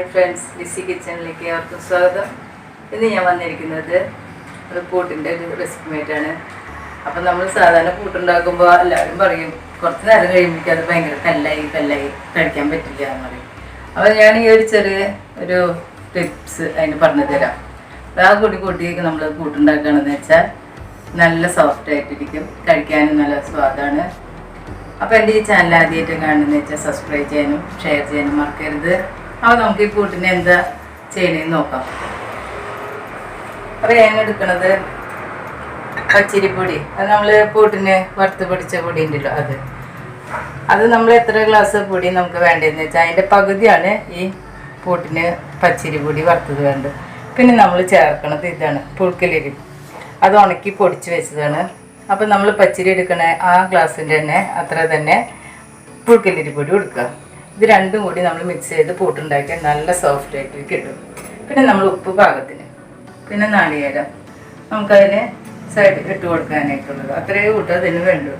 Hi friends Lissy കിച്ചണിലേക്ക് അവർക്കും സ്വാഗതം. ഇന്ന് ഞാൻ വന്നിരിക്കുന്നത് ഒരു കൂട്ടിന്റെ ഒരു റെസിപ്പിയായിട്ടാണ് അപ്പം നമ്മൾ സാധാരണ കൂട്ടുണ്ടാക്കുമ്പോൾ എല്ലാവരും പറയും കുറച്ച് നേരം കഴിയുമ്പോഴേക്കും അത് ഭയങ്കര കല്ലായി കല്ലായി കഴിക്കാൻ പറ്റില്ല എന്ന് പറയും. അപ്പോൾ ഞാൻ ഈ ഒരു ചെറിയ ഒരു ടിപ്സ് അതിന് പറഞ്ഞു തരാം അപ്പോൾ ആ കൂടി കൂട്ടിയൊക്കെ നമ്മൾ കൂട്ടുണ്ടാക്കുകയാണെന്ന് വെച്ചാൽ നല്ല സോഫ്റ്റ് ആയിട്ടിരിക്കും. കഴിക്കാനും നല്ല സ്വാദാണ്. അപ്പോൾ എന്റെ ഈ ചാനൽ ആദ്യമായിട്ട് കാണുന്നതെന്ന് വെച്ചാൽ സബ്സ്ക്രൈബ് ചെയ്യാനും ഷെയർ ചെയ്യാനും മറക്കരുത്. അപ്പോൾ നമുക്ക് ഈ കൂട്ടിന് എന്താ ചെയ്യണേന്ന് നോക്കാം. അപ്പോൾ ഞാൻ എടുക്കണത് പച്ചരിപ്പൊടി അത് നമ്മൾ പൂട്ടിന് വറുത്ത് പൊടിച്ച പൊടി ഉണ്ടല്ലോ അത്. അത് നമ്മൾ എത്ര ഗ്ലാസ് പൊടി നമുക്ക് വേണ്ടതെന്ന് വെച്ചാൽ അതിന്റെ പകുതിയാണ് ഈ പൂട്ടിന് പച്ചരി പൊടി വറുത്തത് വേണ്ടത്. പിന്നെ നമ്മൾ ചേർക്കണത് ഇതാണ് പുഴുക്കലരി. അത് ഉണക്കി പൊടിച്ച് വെച്ചതാണ്. അപ്പം നമ്മൾ പച്ചരി എടുക്കണ ആ ഗ്ലാസ്സിന്റെ തന്നെ അത്ര തന്നെ പുഴുക്കലരി പൊടി കൊടുക്കുക. ഇത് രണ്ടും കൂടി നമ്മൾ മിക്സ് ചെയ്ത് പൂട്ടുണ്ടാക്കിയാൽ നല്ല സോഫ്റ്റ് ആയിട്ട് കിട്ടും. പിന്നെ നമ്മൾ ഉപ്പ് പാകത്തിന് പിന്നെ നാളികേരം. നമുക്കതിന് സൈഡ് ഇട്ട് കൊടുക്കാനായിട്ടുള്ളത്. അത്രയേ കൂട്ടും അതിന് വേണ്ടു.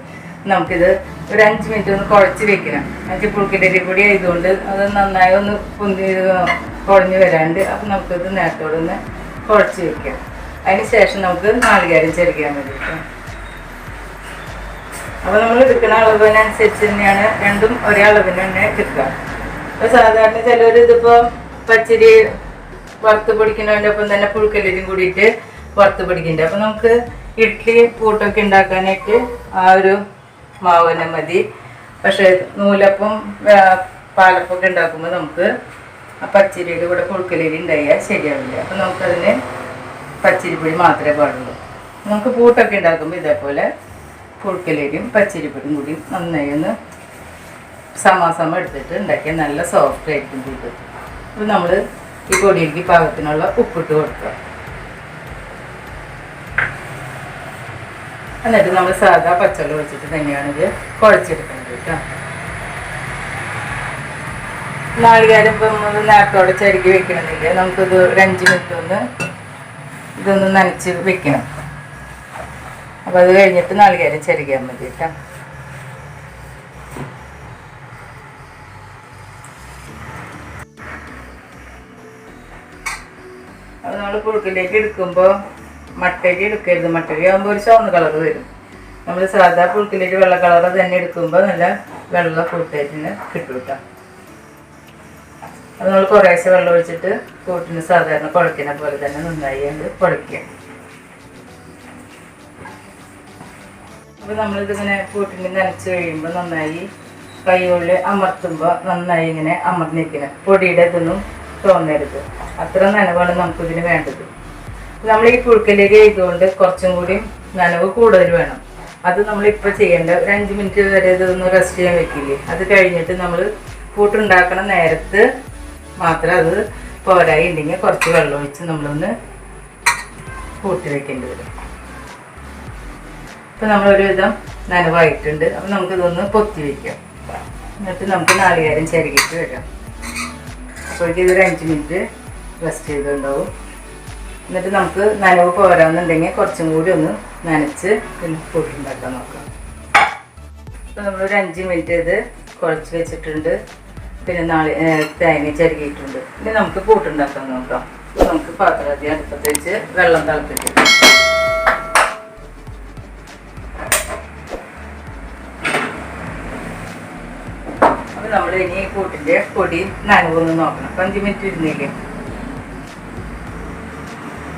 നമുക്കിത് ഒരു അഞ്ച് മിനിറ്റ് ഒന്ന് കുഴച്ച് വെക്കണം. അഞ്ച് പുഴുക്കലരി പൊടി ആയതുകൊണ്ട് അത് നന്നായി ഒന്ന് പൊന്തി കുഴഞ്ഞ് വരാണ്ട് അപ്പം നമുക്കിത് നേരത്തോടെ ഒന്ന് കുഴച്ച് വെക്കാം. അതിന് ശേഷം നമുക്ക് നാളികേരം ചെറുക്കാൻ വേണ്ടിയിട്ട് അപ്പോൾ നമ്മൾ എടുക്കുന്ന അളവിനനുസരിച്ച് തന്നെയാണ് രണ്ടും ഒരേ അളവിന് തന്നെ എടുക്കുക. അപ്പോൾ സാധാരണ ചിലർ ഇതിപ്പോൾ പച്ചരി വറുത്ത് പൊടിക്കുന്നതിന്റെ ഒപ്പം തന്നെ പുഴുക്കല്ലിലും കൂടിയിട്ട് വറുത്ത് പൊടിക്കുന്നുണ്ട്. അപ്പോൾ നമുക്ക് ഇഡ്ഡലി പൂട്ടൊക്കെ ഉണ്ടാക്കാനായിട്ട് ആ ഒരു മാവ് തന്നെ മതി. പക്ഷേ നൂലപ്പം പാലപ്പൊക്കെ ഉണ്ടാക്കുമ്പോൾ നമുക്ക് ആ പച്ചരിയുടെ കൂടെ പുഴുക്കലരി ഉണ്ടായാൽ ശരിയാവില്ല. അപ്പം നമുക്കതിന് പച്ചരിപ്പൊടി മാത്രമേ പാടുള്ളൂ. നമുക്ക് പൂട്ടൊക്കെ ഉണ്ടാക്കുമ്പോൾ ഇതേപോലെ പുഴുക്കലരിയും പച്ചരിപ്പൊടിയും കൂടി നന്നായി ഒന്ന് സമാസമം എടുത്തിട്ട് ഉണ്ടാക്കിയാൽ നല്ല സോഫ്റ്റ് ആയിരിക്കും ഇത്. അപ്പോൾ നമ്മൾ ഈ പൊടിയിലേക്ക് പാകത്തിനുള്ള ഉപ്പിട്ട് കൊടുക്കുക. എന്നിട്ട് നമ്മൾ സാധാ പച്ചവെള്ളം ഒഴിച്ചിട്ട് തന്നെയാണ് ഇത് കുഴച്ചെടുക്കുന്നത് കേട്ടോ. നാളികേരം ഇപ്പം നമ്മൾ നേരത്തോടെ ചരുകി വെക്കണമെന്നില്ല നമുക്കിത് ഒരു അഞ്ച് മിനിറ്റ് ഒന്ന് ഇതൊന്ന് നനച്ച് വെക്കണം. അപ്പോൾ അത് കഴിഞ്ഞിട്ട് നാളികേരം ചരുകിയാൽ മതി കേട്ടോ അത് നമ്മൾ പുഴുക്കിലേക്ക് എടുക്കുമ്പോൾ മട്ടരി എടുക്കരുത്. മട്ടരി ആകുമ്പോൾ ഒരു ചുവന്ന കളർ വരും. നമ്മൾ സാധാ പുഴുക്കിലേക്ക് വെള്ള കളർ തന്നെ എടുക്കുമ്പോൾ നല്ല വെള്ള കൂട്ടായിട്ടിന് കിട്ടും കേട്ടോ അത് നമ്മൾ കുറേശ്ശെ വെള്ളം ഒഴിച്ചിട്ട് കൂട്ടിന് സാധാരണ കുഴക്കുന്ന പോലെ തന്നെ നന്നായി അത് കുഴയ്ക്കുക അപ്പോൾ നമ്മളിതിങ്ങനെ പൂട്ടിന് നനച്ച് കഴിയുമ്പോൾ നന്നായി കൈകളിൽ അമർത്തുമ്പോൾ നന്നായി ഇങ്ങനെ അമർന്നിരിക്കണം. പൊടിയുടെ ഇതൊന്നും തോന്നരുത്. അത്ര നനവാണ് നമുക്കിതിന് വേണ്ടത്. നമ്മൾ ഈ പുഴുക്കലേക്ക് ചെയ്തുകൊണ്ട് കുറച്ചും കൂടി നനവ് കൂടുതൽ വേണം. അത് നമ്മൾ ഇപ്പോൾ ചെയ്യേണ്ട ഒരു അഞ്ച് മിനിറ്റ് വരെ ഇതൊന്ന് റെസ്റ്റ് ചെയ്യാൻ വെക്കില്ലേ? അത് കഴിഞ്ഞിട്ട് നമ്മൾ കൂട്ടുണ്ടാക്കണ നേരത്ത് മാത്രം അത് പോരായി ഉണ്ടെങ്കിൽ കുറച്ച് വെള്ളം ഒഴിച്ച് നമ്മളൊന്ന് കൂട്ടി വെക്കേണ്ടി വരും. ഇപ്പം നമ്മളൊരു വിധം നനവായിട്ടുണ്ട്. അപ്പം നമുക്കിതൊന്ന് പൊത്തി വയ്ക്കാം എന്നിട്ട് നമുക്ക് നാളികേരം ചരികിട്ട് വരാം. അപ്പോഴേക്കും ഇതൊരു അഞ്ച് മിനിറ്റ് റെസ്റ്റ് ചെയ്തിട്ടുണ്ടാവും. എന്നിട്ട് നമുക്ക് നനവ് പോരാന്നുണ്ടെങ്കിൽ കുറച്ചും കൂടി ഒന്ന് നനച്ച് പിന്നെ കൂട്ടുണ്ടാക്കാൻ നോക്കാം. ഇപ്പം നമ്മളൊരു അഞ്ച് മിനിറ്റ് ഇത് കുഴച്ച് വെച്ചിട്ടുണ്ട്. പിന്നെ നാളെ തേങ്ങ ചരുകിയിട്ടുണ്ട്. ഇനി നമുക്ക് കൂട്ടുണ്ടാക്കാൻ നോക്കാം. നമുക്ക് പാത്രം അധികം അടുപ്പത്ത് വെച്ച് വെള്ളം തിളപ്പിച്ചിട്ട് നമ്മൾ ഇനി ഈ കൂട്ടിന്റെ പൊടി നനവൊന്ന് നോക്കണം. അപ്പൊ അഞ്ച് മിനിറ്റ് ഇരുന്നില്ലേ?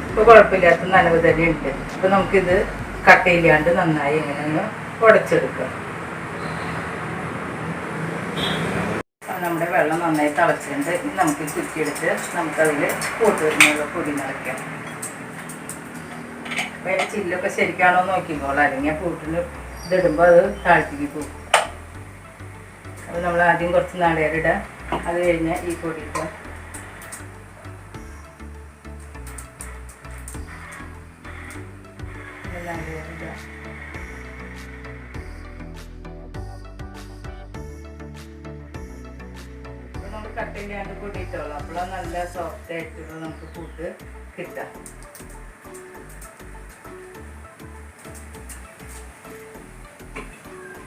ഇപ്പൊ കുഴപ്പമില്ലാത്ത നനവ് തന്നെ ഉണ്ട്. അപ്പൊ നമുക്കിത് കട്ടയില്ലാണ്ട് നന്നായി ഇങ്ങനെ ഒന്ന് ഉടച്ചെടുക്കാം. നമ്മുടെ വെള്ളം നന്നായി തിളച്ചിട്ടുണ്ട്. നമുക്ക് കുറ്റിയെടുത്ത് നമുക്കതിൽ കൂട്ട് വരുന്നുള്ള പൊടി നിറയ്ക്കാം. അപ്പം അതിന്റെ ചില്ലൊക്കെ ശരിക്കാണോ നോക്കിക്കോളാം. അല്ലെങ്കിൽ ആ കൂട്ടിന് ഇതിടുമ്പോൾ അത് താഴ്ത്തിക്ക് പോകും അപ്പോൾ നമ്മൾ ആദ്യം കുറച്ച് നാളികേരിടുക അത് കഴിഞ്ഞ് ഈ പൊടി അപ്പോൾ നമ്മൾ കട്ടില്ലാണ്ട് പൊടിയിട്ടോളാം അപ്പോഴാണ് നല്ല സോഫ്റ്റ് ആയിട്ടുള്ള നമുക്ക് കൂട്ട് കിട്ടുക.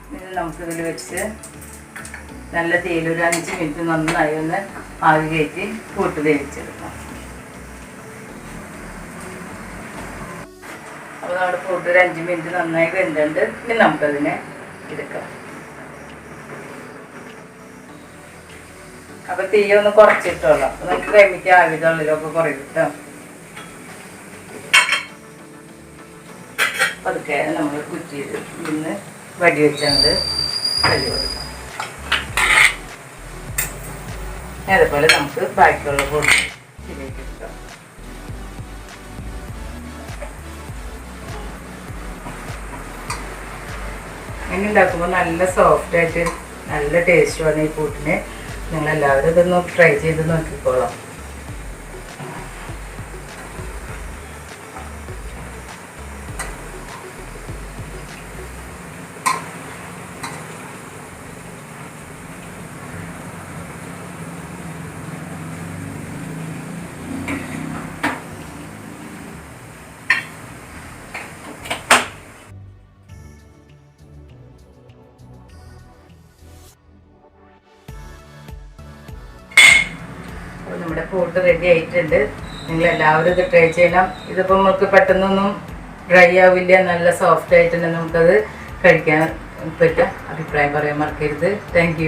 ഇത് നമുക്കിതിൽ വെച്ച് നല്ല തേയില ഒരു അഞ്ച് മിനിറ്റ് നന്നായി ഒന്ന് ആവി കയറ്റി കൂട്ട് വേവിച്ചെടുക്കാം. അപ്പോൾ നമ്മുടെ കൂട്ട് ഒരു അഞ്ച് മിനിറ്റ് നന്നായി വെന്തുണ്ട്. ഇനി നമുക്കതിനെ എടുക്കാം. അപ്പൊ തീ ഒന്ന് കുറച്ചിട്ടോളാം. അപ്പൊ നമുക്ക് കഴിമിക്ക് ആവി തള്ളിലൊക്കെ കുറയും കേട്ടോ. പതുക്കെ നമ്മൾ കുറ്റി നിന്ന് വടി വെച്ചുകൊണ്ട് കഴുകി കൊടുക്കാം. അതേപോലെ നമുക്ക് ബാക്കിയുള്ള പൊടി ഇതിലേക്ക് ഇട്ടാം അങ്ങനെ ഉണ്ടാക്കുമ്പോൾ നല്ല സോഫ്റ്റ് ആയിട്ട് നല്ല ടേസ്റ്റുമാണ് ഈ കൂട്ടിന് നിങ്ങൾ എല്ലാവരും ഇതൊന്ന് ട്രൈ ചെയ്ത് നോക്കിക്കോളാം. ഫുഡ് റെഡി ആയിട്ടുണ്ട്. നിങ്ങൾ എല്ലാവരും ഇത് ട്രൈ ചെയ്യണം. ഇതിപ്പോൾ നമുക്ക് പെട്ടെന്നൊന്നും ഡ്രൈ ആവില്ല. നല്ല സോഫ്റ്റ് ആയിട്ട് തന്നെ നമുക്കത് കഴിക്കാൻ പറ്റുക അഭിപ്രായം പറയാൻ മറക്കരുത്. താങ്ക്